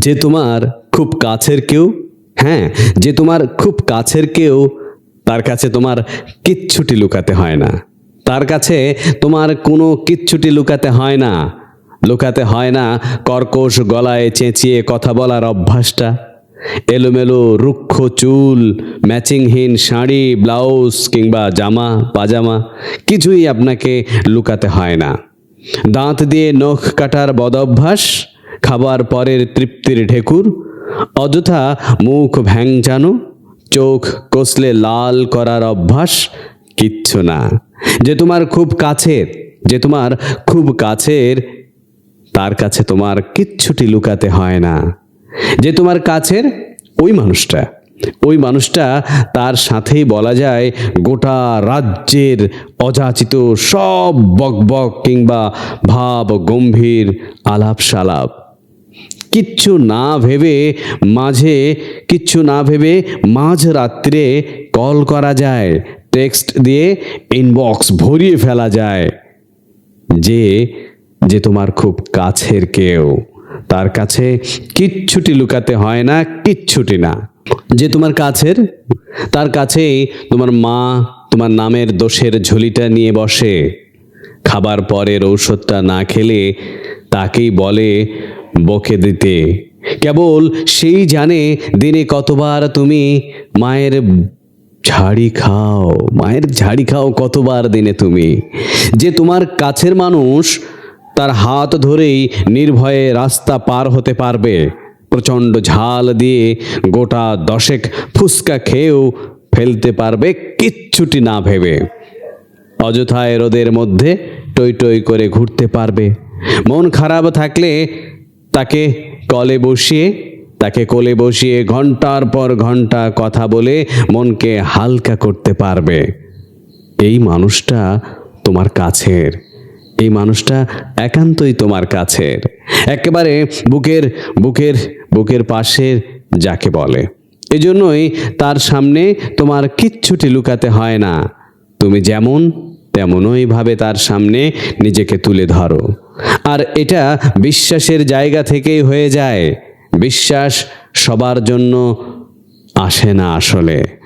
যে তোমার খুব কাছের কেউ হ্যাঁ যে তোমার খুব কাছের কেউ, তার কাছে তোমার কিচ্ছুটি লুকাতে হয় না। তার কাছে তোমার কোনো কিচ্ছুটি লুকাতে হয় না। লুকাতে হয় না কর্কশ গলায় চেঁচিয়ে কথা বলার অভ্যাসটা। এলোমেলো রুক্ষ চুল, ম্যাচিংহীন শাড়ি, ব্লাউজ কিংবা জামা, পাজামা, কিছুই আপনাকে লুকাতে হয় না। দাঁত দিয়ে নখ কাটার বদভ্যাস খাবার পরের তৃপ্তির ঢেকুর। অযথা মুখ ভ্যাংচানো, চোখ কষলে লাল করার অভ্যাস কিচ্ছু না। যে তোমার খুব কাছের, যে তোমার খুব কাছের, তার কাছে তোমার কিচ্ছুটি লুকাতে হয় না। যে তোমার কাছের, ওই মানুষটা। ওই মানুষটা, তার সাথেই বলা যায়, গোটা রাজ্যের অযাচিত সব বকবক কিংবা ভাব গম্ভীর আলাপ সালাপ কিচ্ছু না ভেবে মাঝে, কিচ্ছু না ভেবে মাঝ রাত্রে কল করা যায়। টেক্সট দিয়ে ইনবক্স ভরিয়ে ফেলা যায়। যে যে তোমার খুব কাছের কেউ। তার কাছে কিচ্ছুটি লুকাতে হয় না, কিচ্ছুটি না। যে তোমার কাছের, তার কাছেই তোমার মা তোমার নামের দোষের ঝুলিটা নিয়ে বসে। খাবার পরের ঔষধটা না খেলে তাকেই বলে বকে দিতে। কেবল সেই জানে দিনে কতবার তুমি মায়ের ঝাড়ি খাও, মায়ের ঝাড়ি খাও কতবার দিনে তুমি। যে তোমার কাছের মানুষ তার হাত ধরেই নির্ভয়ে রাস্তা পার হতে পারবে, প্রচণ্ড ঝাল দিয়ে গোটা দশেক ফুসকা খেয়েও ফেলতে পারবে কিচ্ছুটি না ভেবে। অযথায় রোদের মধ্যে টই টই করে ঘুরতে পারবে। মন খারাপ থাকলে তাকে কলে বসিয়ে, তাকে কোলে বসিয়ে ঘণ্টার পর ঘণ্টা কথা বলে মনকে হালকা করতে পারবে। এই মানুষটা তোমার কাছের। এই মানুষটা একান্তই তোমার কাছের। একেবারে বুকের বুকের বুকের পাশের যাকে বলে। এজন্যই তার সামনে তোমার কিচ্ছুটি লুকাতে হয় না। তুমি যেমন তেমনই ভাবে তার সামনে নিজেকে তুলে ধরো। আর এটা বিশ্বাসের জায়গা থেকেই হয়ে যায়। বিশ্বাস সবার জন্য আসে না আসলে।